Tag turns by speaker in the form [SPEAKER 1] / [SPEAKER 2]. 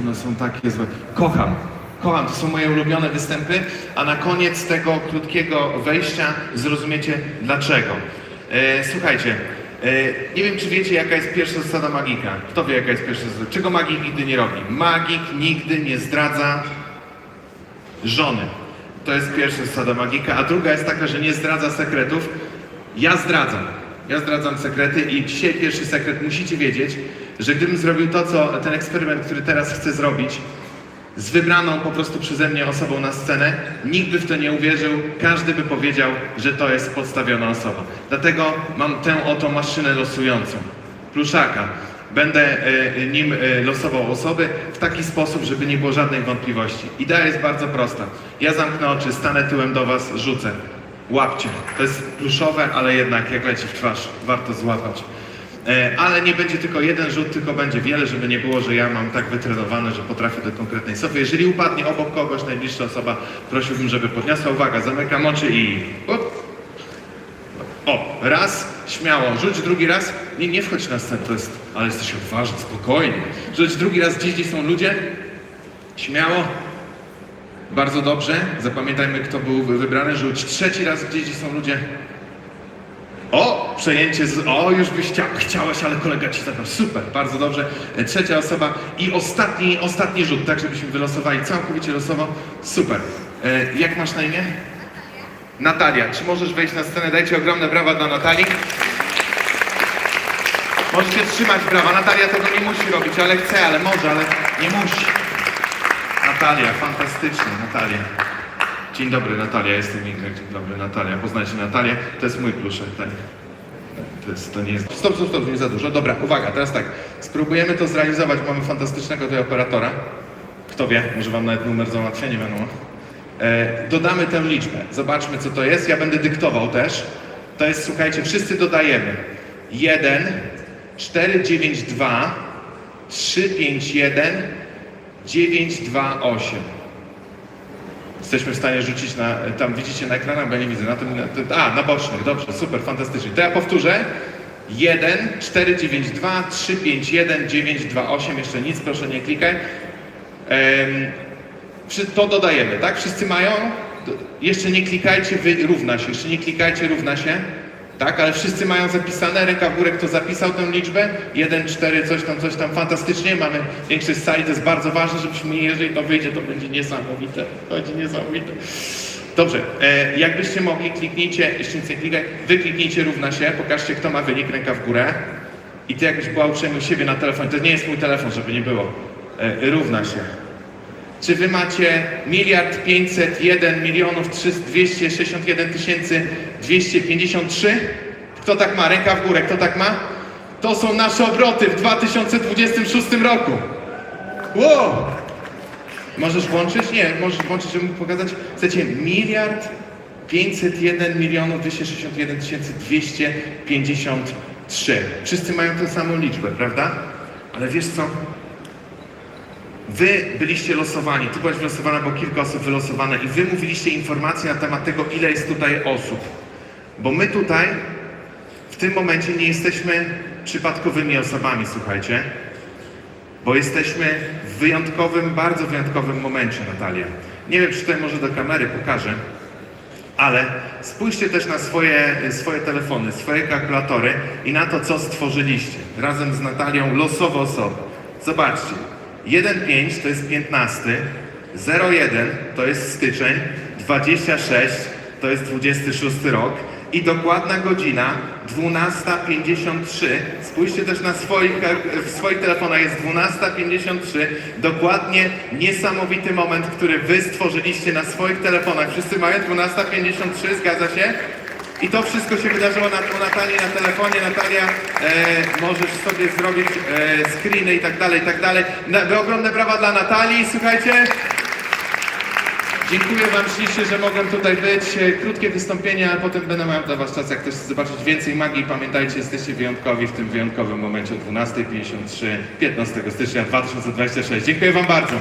[SPEAKER 1] one są takie złe. Kocham. Kocham, to są moje ulubione występy, a na koniec tego krótkiego wejścia zrozumiecie dlaczego. E, słuchajcie, e, nie wiem czy wiecie jaka jest pierwsza zasada magika. Kto wie jaka jest pierwsza zasada? Czego magik nigdy nie robi? Magik nigdy nie zdradza żony. To jest pierwsza zasada magika, a druga jest taka, że nie zdradza sekretów. Ja zdradzam. Ja zdradzam sekrety i dzisiaj pierwszy sekret musicie wiedzieć, że gdybym zrobił to, co ten eksperyment, który teraz chcę zrobić, z wybraną po prostu przeze mnie osobą na scenę, nikt by w to nie uwierzył, każdy by powiedział, że to jest podstawiona osoba. Dlatego mam tę oto maszynę losującą, pluszaka. Będę e, nim e, losował osoby w taki sposób, żeby nie było żadnej wątpliwości. Idea jest bardzo prosta. Ja zamknę oczy, stanę tyłem do Was, rzucę. Łapcie. To jest pluszowe, ale jednak jak leci w twarz, warto złapać. E, Ale nie będzie tylko jeden rzut, tylko będzie wiele, żeby nie było, że ja mam tak wytrenowane, że potrafię do konkretnej sofy. Jeżeli upadnie obok kogoś najbliższa osoba, prosiłbym, żeby podniosła. Uwaga, zamykam oczy i... O, raz, śmiało, rzuć drugi raz. Nie, nie wchodź na scenę, to jest... Ale jesteś odważny, spokojnie. Rzuć drugi raz, gdzieś, gdzie są ludzie. Śmiało. Bardzo dobrze. Zapamiętajmy, kto był wybrany. Rzuć trzeci raz, gdzieś, gdzie są ludzie. O, przejęcie z... O, już byś chciał, chciałeś, ale kolega ci zabrał. Super, bardzo dobrze. E, Trzecia osoba i ostatni, ostatni rzut, tak żebyśmy wylosowali całkowicie losowo. Super. E, jak masz na imię? Natalia. Czy możesz wejść na scenę? Dajcie ogromne brawa dla Natalii. Możecie trzymać brawa. Natalia tego nie musi robić, ale chce, ale może, ale nie musi. Natalia, fantastycznie, Natalia. Dzień dobry, Natalia, jestem Ingrid. Dzień dobry, Natalia. Poznajcie Natalię. To jest mój pluszek, tak. To, jest, to nie jest... Stop, stop, stop, nie za dużo. Dobra, uwaga, teraz tak. Spróbujemy to zrealizować. Mamy fantastycznego tutaj operatora. Kto wie, może wam nawet numer załatwię, nie wiadomo. E, dodamy tę liczbę. Zobaczmy, co to jest. Ja będę dyktował też. To jest, słuchajcie, wszyscy dodajemy. 1, 4, 9, 2, 3, 5, 1, 9, 2, 8. Jesteśmy w stanie rzucić na, tam widzicie na ekranach, bo ja nie widzę, na tym, na, a, na bocznych, dobrze, super, fantastycznie. To ja powtórzę. 1, 4, 9, 2, 3, 5, 1, 9, 2, 8, jeszcze nic, proszę nie klikaj. Wszy- to dodajemy, tak? Wszyscy mają? Jeszcze nie klikajcie, wy równa się, jeszcze nie klikajcie, równa się. Tak, ale wszyscy mają zapisane, ręka w górę, kto zapisał tę liczbę, 1, 4, coś tam, coś tam, fantastycznie, mamy większość sali, to jest bardzo ważne, żebyśmy, jeżeli to wyjdzie, to będzie niesamowite, to będzie niesamowite. Dobrze, e, jakbyście mogli, kliknijcie, nic nie klikaj, wy kliknijcie równa się, pokażcie kto ma wynik, ręka w górę. I ty jakbyś była uprzejmy siebie na telefonie, to nie jest mój telefon, żeby nie było, e, równa się. Czy wy macie miliard 501 milionów 261 tysięcy 253? Kto tak ma? Ręka w górę. Kto tak ma? To są nasze obroty w 2026 roku. Wow! Możesz włączyć? Nie, możesz włączyć, żeby mógł pokazać. Chcecie miliard 501 milionów 261 tysięcy 253. Wszyscy mają tę samą liczbę, prawda? Ale wiesz co? Wy byliście losowani, ty byłaś wylosowana, bo kilka osób wylosowane i wy mówiliście informacje na temat tego, ile jest tutaj osób. Bo my tutaj w tym momencie nie jesteśmy przypadkowymi osobami, słuchajcie. Bo jesteśmy w wyjątkowym, bardzo wyjątkowym momencie, Natalia. Nie wiem, czy tutaj może do kamery pokażę, ale spójrzcie też na swoje, swoje telefony, swoje kalkulatory i na to, co stworzyliście. Razem z Natalią losowo osoby. Zobaczcie. 1,5 to jest 15, 0,1 to jest styczeń, 26 to jest 26 rok i dokładna godzina 12.53. Spójrzcie też na swoich, w swoich telefonach jest 12.53. Dokładnie niesamowity moment, który wy stworzyliście na swoich telefonach. Wszyscy mają 12.53, zgadza się? I to wszystko się wydarzyło na, u Natalii na telefonie. Natalia, e, możesz sobie zrobić e, screeny i tak dalej, i tak dalej. Na, ogromne brawa dla Natalii, słuchajcie. Dziękuję Wam ślicznie, że mogłem tutaj być. E, Krótkie wystąpienie, a potem będę miał dla Was czas, jak chce zobaczyć więcej magii. Pamiętajcie, jesteście wyjątkowi w tym wyjątkowym momencie o 12.53, 15 stycznia 2026. Dziękuję Wam bardzo.